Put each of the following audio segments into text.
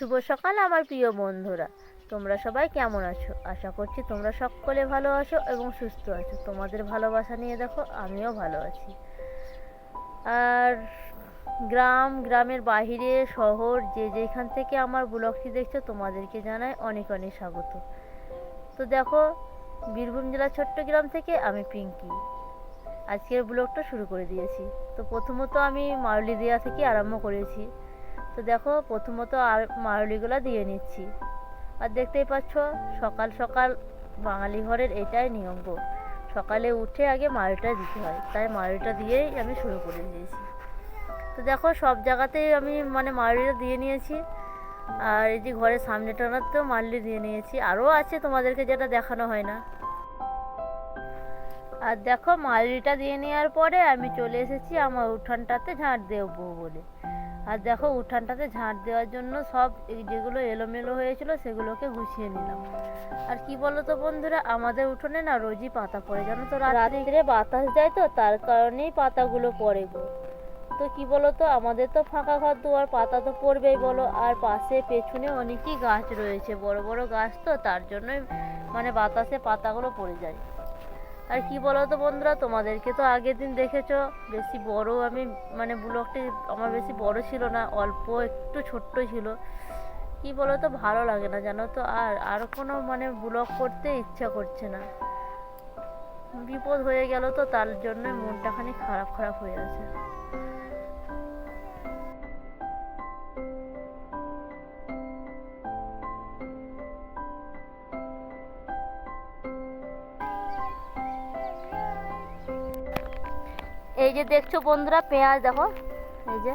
শুভ সকাল আমার প্রিয় বন্ধুরা। তোমরা সবাই কেমন আছো? আশা করছি তোমরা সকলে ভালো আছো এবং সুস্থ আছো। তোমাদের ভালোবাসা নিয়ে দেখো, আমিও ভালো আছি। আর গ্রাম, গ্রামের বাইরে, শহর, যে যেখান থেকে আমার ব্লগটি দেখছ, তোমাদেরকে জানাই অনেক অনেক স্বাগত। তো দেখো, বীরভূম জেলার ছোট্ট গ্রাম থেকে আমি পিঙ্কি। আজকের ব্লগটা শুরু করে দিয়েছি। তো প্রথমত আমি মারুলি দেওয়া থেকে আরম্ভ করেছি। তো দেখো, প্রথমত আর মারুলিগুলো দিয়ে নিচ্ছি। আর দেখতেই পাচ্ছ, সকাল সকাল বাঙালি ঘরের এটাই নিয়ম গো। সকালে উঠে আগে মারুলিটা দিতে হয়। তাই মারুলিটা দিয়েই আমি শুরু করে দিয়েছি। তো দেখো, সব জায়গাতেই আমি মানে মারুলিটা দিয়ে নিয়েছি। আর এই যে ঘরের সামনে টানাতেও মারলি দিয়ে নিয়েছি। আরও আছে তোমাদেরকে যেটা দেখানো হয় না। আর দেখো মালরিটা দিয়ে নেওয়ার পরে আমি চলে এসেছি আমার উঠানটাতে ঝাঁট দেবো বলে। আর দেখো উঠানটাতে ঝাঁট দেওয়ার জন্য সব যেগুলো এলোমেলো হয়েছিল সেগুলোকে গুছিয়ে নিলাম। আর কি বলো তো বন্ধুরা, আমাদের উঠোনে না রোজই পাতা পড়ে, জানো তো রাত্রে? বাতাস যায় তো, তার কারণেই পাতাগুলো পড়ে গো। তো কি বলো তো আমাদের তো ফাঁকা ঘর দুয়ার, পাতা তো পড়বেই বলো। আর পাশে পেছনে অনেকই গাছ রয়েছে, বড় বড় গাছ তো, তার জন্যই মানে বাতাসে পাতাগুলো পড়ে যায়। আর কি বলো তো বন্ধুরা, তোমাদেরকে তো আগের দিন দেখেছ, বেশি বড় আমি মানে ব্লগটি আমার বেশি বড় ছিল না, অল্প একটু ছোট্ট ছিল। কি বলো তো ভালো লাগে না জানো তো, আর আর কোনো মানে ব্লগ করতে ইচ্ছা করছে না। বিপদ হয়ে গেল তো, তার জন্য মনটা খানি খারাপ খারাপ হয়ে আছে। এই যে দেখছ বন্ধুরা, পেঁয়াজ দেখো। এই যে,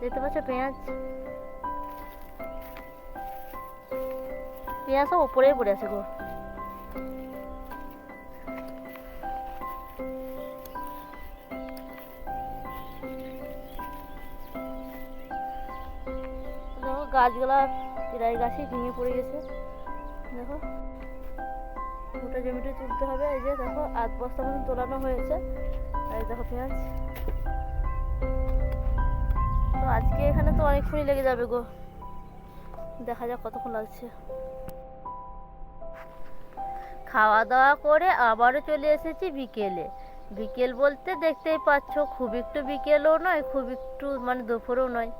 দেখতে পাচ্ছ পেঁয়াজ? পেঁয়াজ সব উপরেই পড়ে আছে গো। গাছগুলা প্রায় গাছই ভেঙে পড়ে গেছে। দেখো, গোটা জমিটা তুলতে হবে। এই যে দেখো, আধ বস্তা মতন তোলানো হয়েছে। তো আজকে এখানে তো অনেকক্ষণই লেগে যাবে গো। দেখা যাক কতক্ষণ লাগছে। খাওয়া দাওয়া করে আবারও চলে এসেছি বিকেলে। বিকেল বলতে দেখতেই পাচ্ছ, খুব একটু বিকেলও নয়, খুব একটু মানে দুপুরও নয়।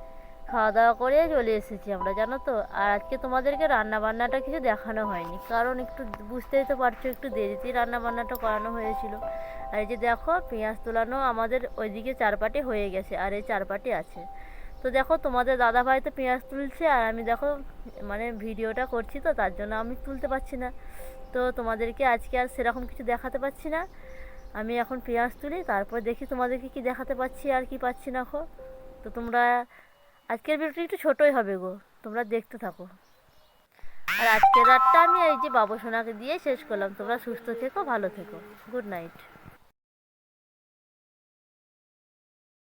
খাওয়া দাওয়া করে চলে এসেছি আমরা, জানো তো? আর আজকে তোমাদেরকে রান্না বান্নাটা কিছু দেখানো হয়নি। কারণ একটু বুঝতেই তো পারছ, একটু দেরিতেই রান্না বান্নাটা করানো হয়েছিল। আর এই যে দেখো, পেঁয়াজ তোলানো আমাদের ওইদিকে চারপাটি হয়ে গেছে, আর এই চারপাটি আছে। তো দেখো, তোমাদের দাদা ভাই তো পেঁয়াজ তুলছে, আর আমি দেখো মানে ভিডিওটা করছি তো, তার জন্য আমি তুলতে পারছি না। তো তোমাদেরকে আজকে আর সেরকম কিছু দেখাতে পারছি না। আমি এখন পেঁয়াজ তুলি, তারপর দেখি তোমাদেরকে কি দেখাতে পাচ্ছি আর কি পাচ্ছি না খো তো তোমরা, আজকের ভিডিওটা একটু ছোটোই হবে গো, তোমরা দেখতে থাকো। আর আজকের রাতটা আমি এই যে বাবু সোনাকে দিয়ে শেষ করলাম, তোমরা সুস্থ থেকো, ভালো থেকো, গুড নাইট।